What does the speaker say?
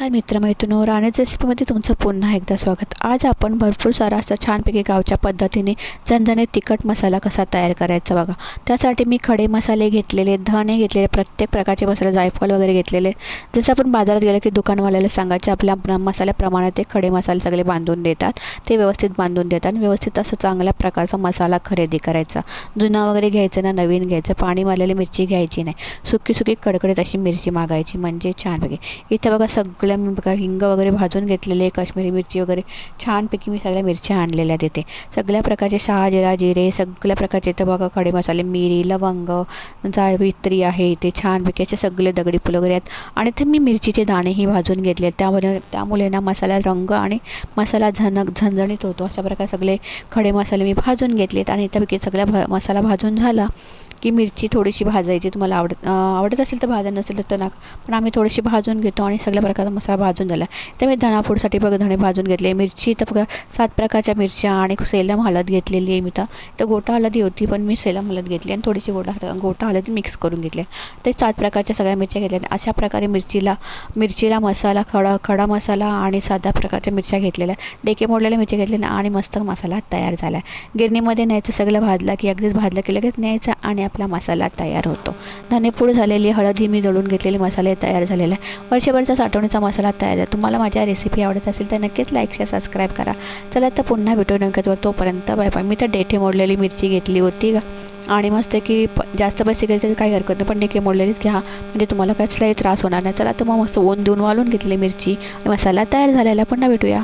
तर मित्रमैत्रिणो राणेच रेसिपीमध्ये तुमचं पुन्हा एकदा स्वागत. आज आपण भरपूर सारा असा छानपैकी गावच्या पद्धतीने झणझणीत तिखट मसाला कसा तयार करायचा बघा. त्यासाठी मी खडे मसाले घेतलेले धणे घेतलेले प्रत्येक प्रकारचे मसाले जायफळ वगैरे घेतलेले. जसं आपण बाजारात गेलं की दुकानवाल्याला सांगायचे आपल्या मसाल्याप्रमाणे ते खडे मसाले सगळे बांधून देतात. ते व्यवस्थित बांधून देतात आणि व्यवस्थित असं चांगल्या प्रकारचा मसाला खरेदी करायचा. जुना वगैरे घ्यायचं ना नवीन घ्यायचं पाणी मारलेली मिरची घ्यायची नाही. सुकी सुकी कडकडीत अशी मिरची मागायची म्हणजे छानपैकी. इथे बघा सगळ्या मी बघा हिंग वगैरे भाजून घेतलेले काश्मीरी मिरची वगैरे छानपैकी मी सगळ्या मिरच्या आणलेल्या तिथे सगळ्या प्रकारचे शहाजिरा जिरे सगळ्या प्रकारचे इथं बघा खडे मसाले मिरी लवंग जावित्री आहे इथे छानपैकी असे सगळे दगडी फुलं वगैरे आहेत. आणि ते मी मिरचीचे दाणेही भाजून घेतले आहेत. त्यामुळे त्यामुळे ना मसाला रंग आणि मसाला झणक झणझणीत होतो. अशा प्रकारे सगळे खडे मसाले मी भाजून घेतलेत आणि त्यापैकी सगळ्या भा मसाला भाजून झाला. की मिरची थोडीशी भाजायची तुम्हाला आवडत आवडत असेल तर भाजा नसेल तर नाक. पण आम्ही थोडीशी भाजून घेतो आणि सगळ्या प्रकारचा मसाला भाजून झाला. तर मी धणापूडसाठी बघ धणे भाजून घेतले. मिरची तर बघा सात प्रकारच्या मिरच्या आणि सेलम हळद घेतलेली आहे मी तर. तर गोटा हळदी होती पण मी सेलम हळद घेतली आणि थोडीशी गोटा हळ- गोटा हळद मिक्स करून घेतली. ते सात प्रकारच्या सगळ्या मिरच्या घेतल्या. आणि अशा प्रकारे मिरचीला मिरचीला मसाला खडा खडा मसाला आणि साध्या प्रकारच्या मिरच्या घेतलेल्या. डेके मोडलेल्या मिरच्या घेतलेल्या आणि मस्त मसाला तयार झाला. गिरणीमध्ये न्यायचं सगळं भाजलं की अगदीच भाजलं की लगेच न्यायचं आणि आपला मसाला तयार होतो. धनेपूड झालेली हळद ही मी दळून घेतलेले मसाले तयार झालेले आहे. वर्षभरचा साठवणीचा मसाला तयार आहे. तुम्हाला माझ्या रेसिपी आवडत असेल तर नक्कीच लाईक शेअर सबस्क्राईब करा. चला तर पुन्हा भेटू नक्कीच तोपर्यंत बाय बाय मी तर डेठी मोडलेली मिरची घेतली होती का आणि मस्त की प जास्त पैसे गेले तर काही हरकत नाही. पण डेके मोडलेलीच घ्या. म्हणजे तुम्हाला कसलाही त्रास होणार नाही. चला तर मग मस्त ओन देऊन वालून घेतली मिरची. आणि मसाला तयार झालेला. पुन्हा भेटूया.